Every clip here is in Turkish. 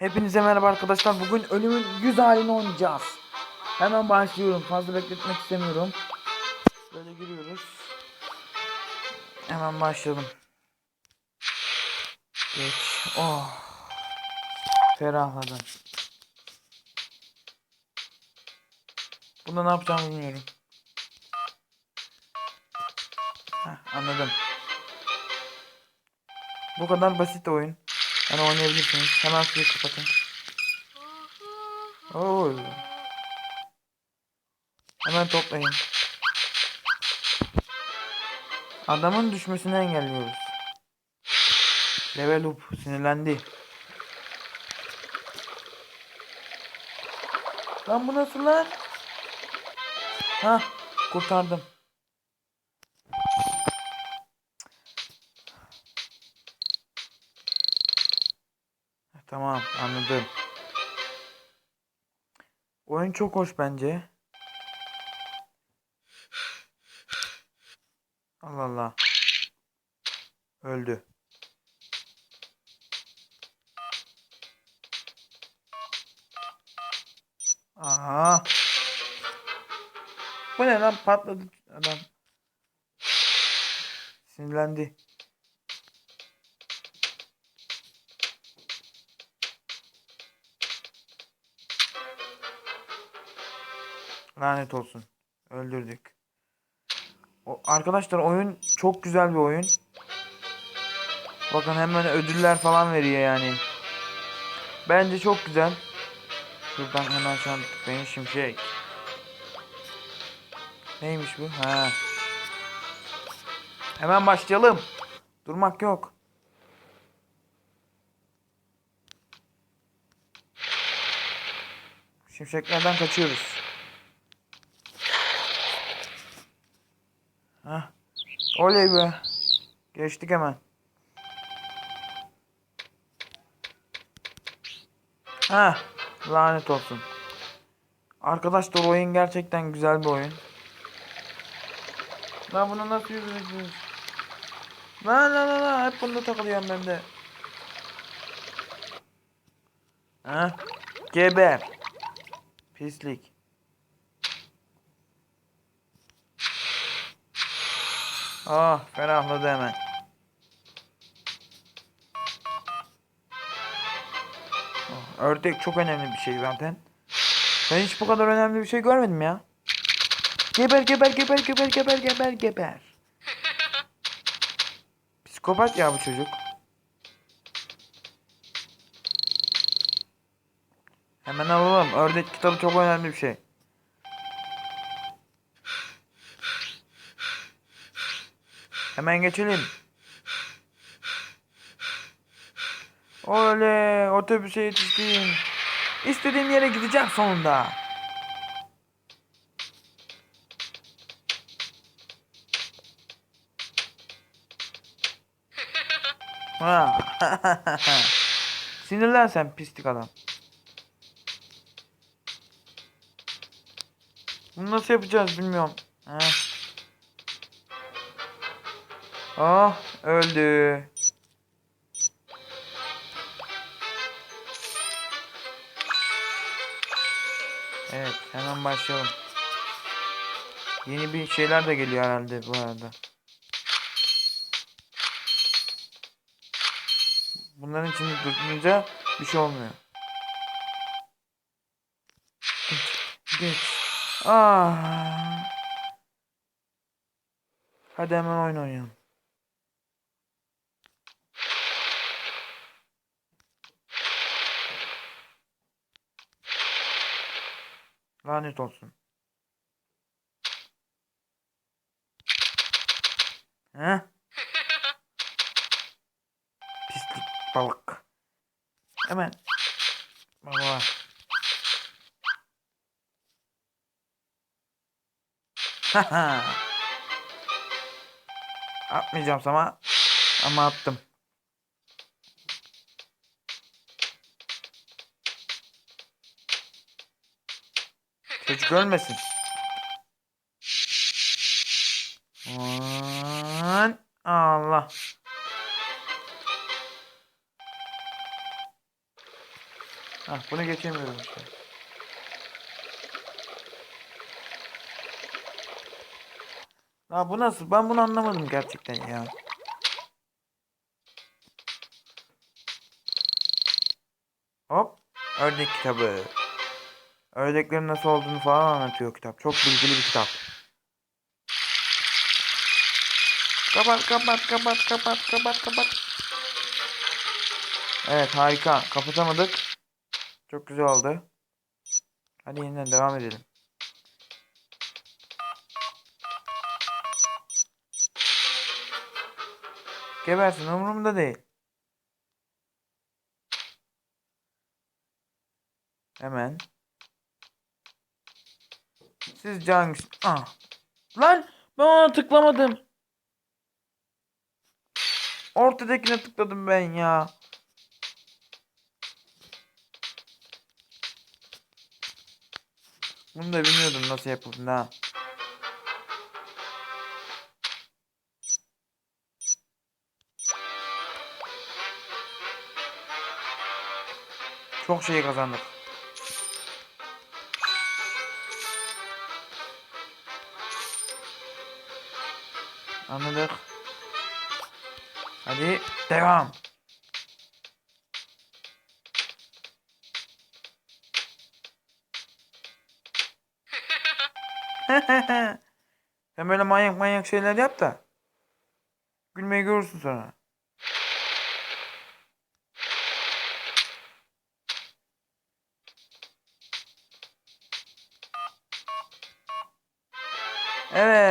Hepinize merhaba arkadaşlar. Bugün ölümün 100 halini oynayacağız. Hemen başlıyorum. Fazla bekletmek istemiyorum. Böyle giriyoruz. Hemen başlayalım. Geç. Oh. Ferahladım. Bunda ne yapacağımı bilmiyorum. Heh, anladım. Bu kadar basit oyun. Yani oynayabilirsiniz. Hemen suyu kapatın. Oo. Hemen toplayın. Adamın düşmesini engelliyoruz. Level up sinirlendi. Lan bu nasıl lan? Ha kurtardım. Tamam anladım. Oyun çok hoş bence. Allah Allah. Öldü. Aha. Bu ne lan patladı adam. Sinirlendi. Lanet olsun. Öldürdük. O, arkadaşlar oyun çok güzel bir oyun. Bakın hemen ödüller falan veriyor yani. Bence çok güzel. Şuradan hemen şu an tıklayın şimşek. Neymiş bu? Ha. Hemen başlayalım. Durmak yok. Şimşeklerden kaçıyoruz. Oley be. Geçtik hemen. Ha, lanet olsun. Arkadaşlar oyun gerçekten güzel bir oyun. Lan bunu nasıl yüzeceğiz? Lan lan lan lan hep bunda takılıyorum ben de. Ha? Geber. Pislik. Ah ferahladı hemen. Oh, ördek çok önemli bir şey zaten. Ben hiç bu kadar önemli bir şey görmedim ya. Geber geber geber geber geber geber geber. Psikopat ya bu çocuk. Hemen alalım. Ördek kitabı çok önemli bir şey. Hemen geçelim. Oley otobüse yetiştim. İstediğim yere gideceğim sonunda. Sinirlen sen pislik adam. Bunu nasıl yapacağız bilmiyorum. Ha. Ah öldü. Evet hemen başlayalım. Yeni bir şeyler de geliyor herhalde bu arada. Bunların içinde durunca bir şey olmuyor. Geç. Ah. Hadi hemen oyun oynayalım. Lanet olsun. He? Pislik balık. Hemen. Baba. Haha. Atmayacağım sana. Ama attım. Çocuk ölmesin. Aman Allah. Hah bunu geçemiyorum işte. Ha bu nasıl? Ben bunu anlamadım gerçekten ya. Hop. Ördek kitabı. Ördeklerin nasıl olduğunu falan anlatıyor kitap. Çok bilgili bir kitap. Kapat kapat kapat kapat kapat kapat. Evet harika. Kapatamadık. Çok güzel oldu. Hadi yeniden devam edelim. Gebersin umurumda değil. Hemen. Sizce hangisi? Ah. Lan ben ona tıklamadım. Ortadakine tıkladım ben ya. Bunu da bilmiyordum nasıl yapıldığını ha. Çok şey kazandık. Anladık. Hadi devam. Sen böyle manyak manyak şeyler yap da. Gülmeyi görürsün sonra.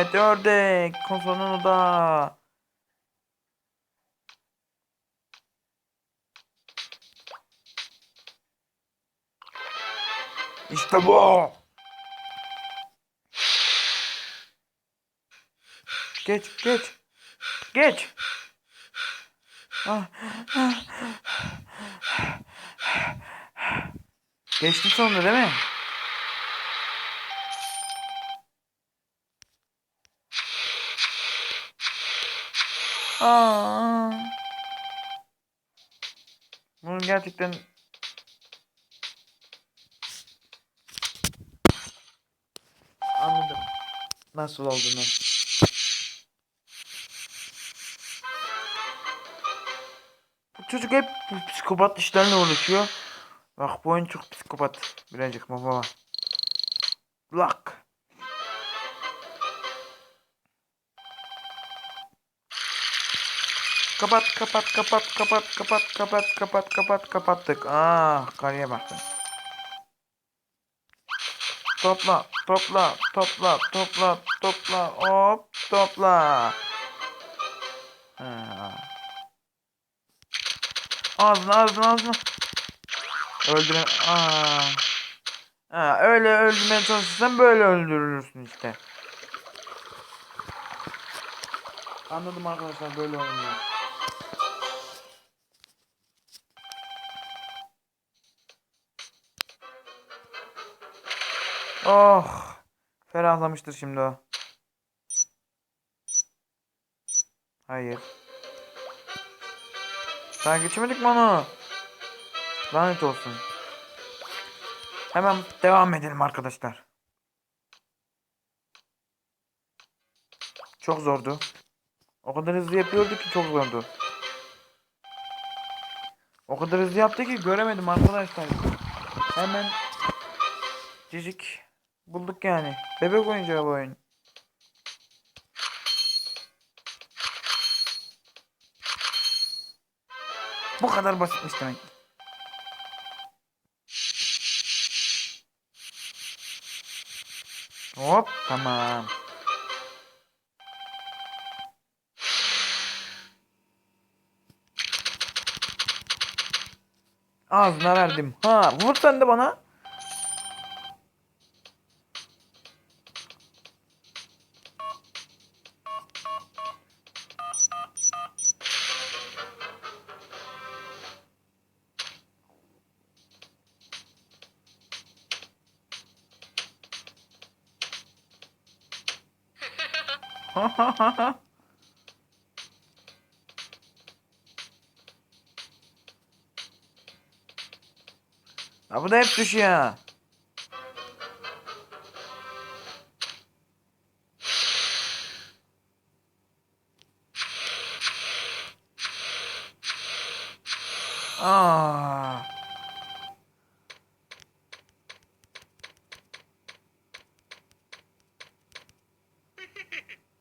Evet ördek konsolunu da. İşte bu. Geç geç. Geç. Ah. Geçti sonunda değil mi? Aa. Bunun gerçekten anladım nasıl olduğunu. Bu çocuk hep psikopat işlerle uğraşıyor. Bak bu oyun çok psikopat. Birazcık baba. Lak. Kapat kapat kapat kapat kapat kapat kapat kapat kapattık. Ah karıya baktım. Topla topla topla topla topla hop topla. Ha. Ağzına ağzına ağzına. Öldüre... Aa. Ha, öyle öldürmeye çalışırsan böyle öldürülürsün işte. Anladım arkadaşlar böyle oynuyor. Oh. Ferahlamıştır şimdi o. Hayır. Daha geçemedik mi onu? Lanet olsun. Hemen devam edelim arkadaşlar. Çok zordu. O kadar hızlı yapıyordu ki çok zordu. O kadar hızlı yaptı ki göremedim arkadaşlar. Hemen cicik bulduk yani. Bebek oyuncağı bu oyun. Bu kadar basitmiş demek. Hop tamam. Ağzına verdim. Ha vur sen de bana. Ya bu da hep düşüyor.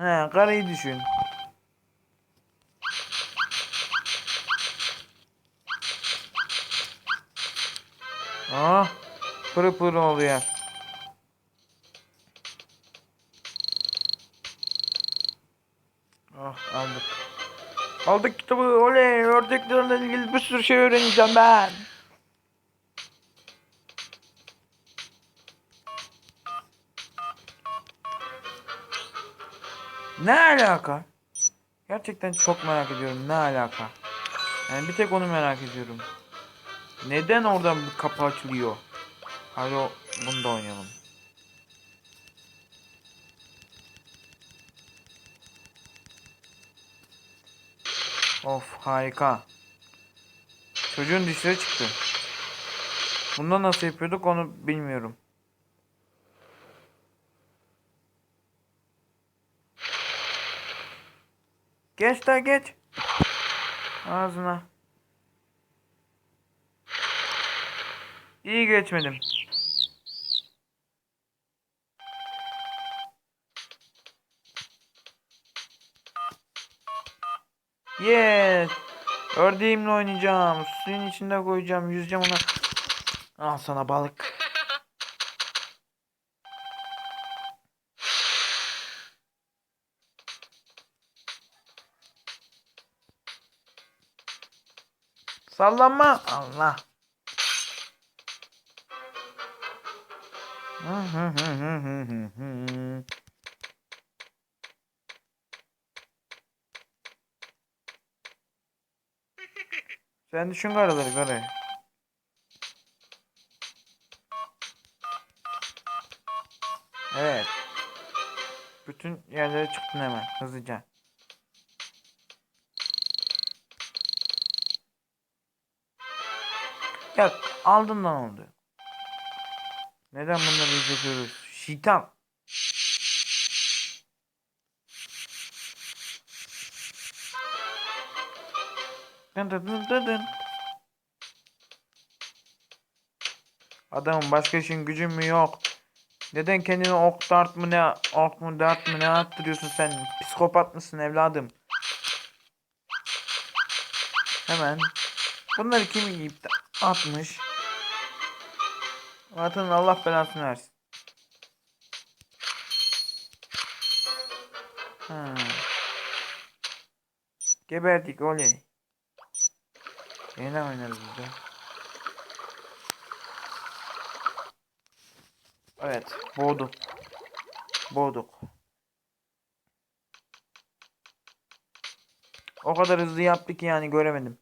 He, karayı düşün. Aa, pırı pırı oluyor. Oh, aldık. Aldık kitabı. Oley, ördeklerle ilgili bir sürü şey öğreneceğim ben. Ne alaka? Gerçekten çok merak ediyorum. Ne alaka? Yani bir tek onu merak ediyorum. Neden oradan bir kapı açılıyor? Hadi o, bunu da oynayalım. Of harika. Çocuğun dişleri çıktı. Bunda nasıl yapıyorduk onu bilmiyorum. Geç daha geç. Ağzına. İyi geçmedim. Yes. Ördeğimle oynayacağım. Suyun içinde koyacağım. Yüzeceğim ona. Al sana balık. Sallanma. Allah. Sen düşün karaları karayı. Evet. Bütün yerlere çıktın hemen hızlıca. Ya aldığımdan oldu. Neden bunları izletiyoruz? Şeytan. Dın dın dın dın dın. Adamın başka işin gücün mü yok? Neden kendini ok dart mı ne ok mu dart mı ne attırıyorsun sen? Psikopat mısın evladım? Hemen. Bunları kim iptal? 60. Vatanın Allah belasını versin. Ha. Geberdik oley. Yeniden oynarız burada. Evet, boğduk. Boğduk. O kadar hızlı yaptı ki yani göremedim.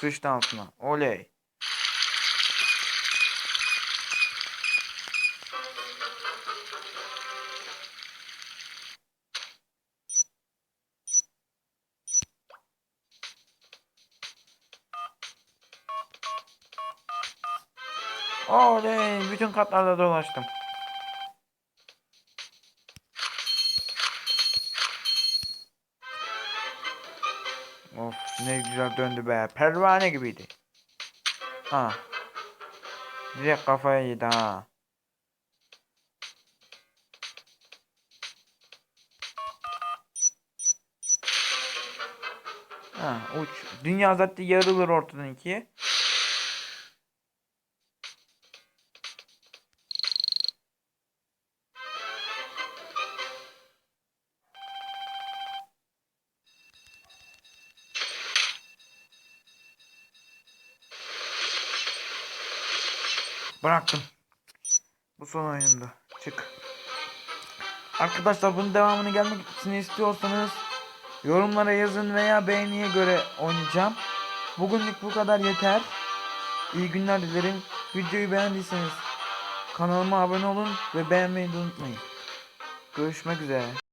Sıçtı altına. Oley. Oley. Bütün katlarda dolaştım. Of ne güzel döndü be. Pervane gibiydi. Ha. Direkt kafaya yedi ha. Ha uç. Dünya zaten yarılır ortadan ikiye. Bıraktım. Bu son oyunumda. Çık. Arkadaşlar bunun devamını gelmesini istiyorsanız yorumlara yazın veya beğeniye göre oynayacağım. Bugünlük bu kadar yeter. İyi günler dilerim. Videoyu beğendiyseniz kanalıma abone olun ve beğenmeyi unutmayın. Görüşmek üzere.